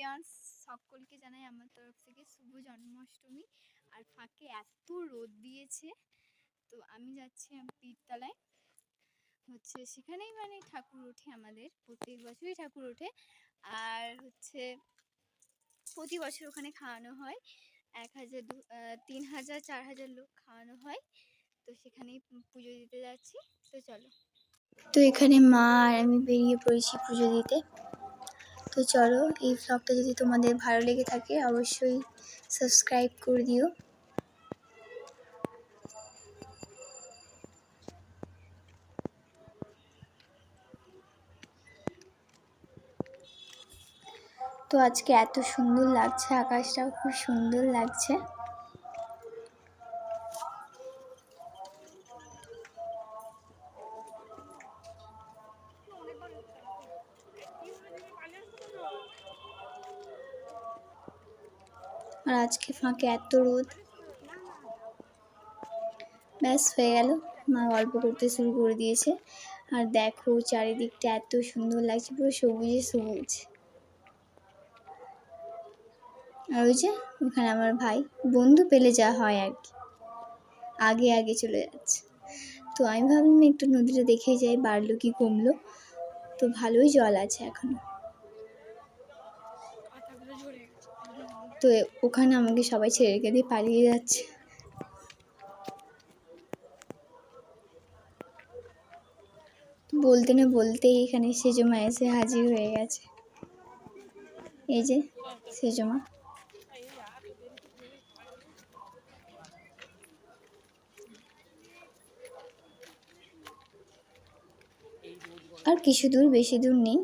Audience সকলকে জানাই আমার তরফ থেকে শুভ জন্মাষ্টমী। আর ফাঁকে এত রোদ দিয়েছে, তো আমি যাচ্ছি পীরতলায় হচ্ছে সেখানেই মানে ঠাকুর ওঠে আমাদের, প্রত্যেক বছরই ঠাকুর ওঠে। আর হচ্ছে প্রতি বছর ওখানে খাওয়ানো হয়, এক হাজার দু তিন হাজার, চার হাজার লোক খাওয়ানো হয়। তো সেখানেই পুজো দিতে যাচ্ছি, তো চলো। তো এখানে মা আর আমি বেরিয়ে পড়েছি পুজো দিতে। তো চলো, এই ব্লগটা যদি তোমাদের ভালো লেগে থাকে, অবশ্যই সাবস্ক্রাইব করে দিও। তো আজকে এত সুন্দর লাগছে, আকাশটাও খুব সুন্দর লাগছে। আর আজকে ফাঁকে এত রোদ। ব্যাস, হয়ে গেল। মা গল্প করতে শুরু করে দিয়েছে। আর দেখো, চারিদিকটা এত সুন্দর লাগছে, পুরো সবুজে সবুজ। আর ওই যে, ওখানে আমার ভাই, বন্ধু পেলে যা হয় আর কি। আগে আগে চলে যাচ্ছে। তো আমি ভাবলাম একটু নদীটা দেখে যাই, বাড়লো কি কমলো। তো ভালোই জল আছে এখনও। তো ওখানে আমাকে সবাই ছেড়ে রেখে দিয়ে পালিয়ে যাচ্ছে। বলতে না বলতেই এখানে সেজমা এসে হাজির হয়ে গেছে। এই যে, সেজমা। আর কিছু দূর, বেশি দূর নেই।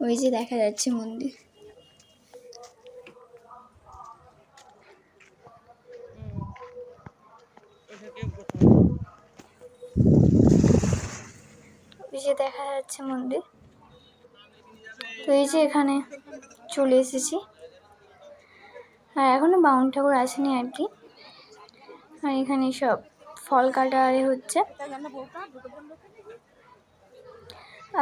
ওই যে দেখা যাচ্ছে মন্দির। যে দেখা যাচ্ছে মন্দির। তো এই যে এখানে চলে এসেছি। আর এখনও বাউন ঠাকুর আসেনি আর কি। আর এখানে সব ফল কাটা আরে হচ্ছে।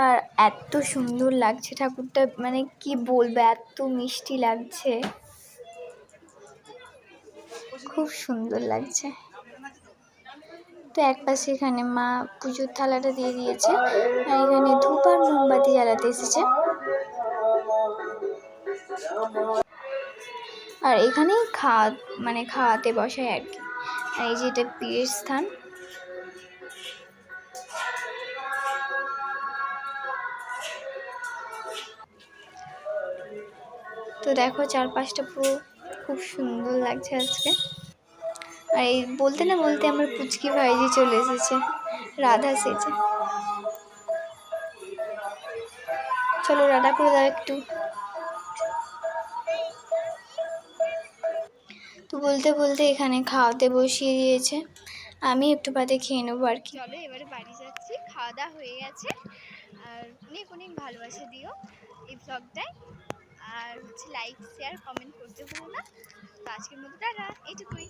আর এত সুন্দর লাগছে ঠাকুরটা মানে কি বলবে, এত মিষ্টি লাগছে। খুব সুন্দর লাগছে। তো এক পাশে এখানে মা পুজোর থালাটা দিয়ে দিয়েছে, আর এখানে ধূপ আর মোমবাতি জ্বালাতে এসেছে। আর এখানেই খাওয়া মানে খাওয়াতে বসায় আর কি। এই যে এটা পীরের স্থান। তো দেখো চারপাশটা পুরো খুব সুন্দর লাগছে আজকে। আর এই বলতে না বলতে আমার পুচকি ভাইজি চলে এসেছে। রাধা সেজে। চলো রাধা করে দাও একটু। তো বলতে বলতে এখানে খাওয়াতে বসিয়ে দিয়েছে। আমি একটু বাদে খেয়ে নেব আর কি। চলো এবারে বাড়ি যাচ্ছি। খাওয়া দাওয়া হয়ে গেছে। আর অনেক অনেক ভালোবাসা দিও এই ব্লগটায় আর হচ্ছে লাইক শেয়ার কমেন্ট করতে ভুলো না। তো আজকের মতো টাটা এইটুকুই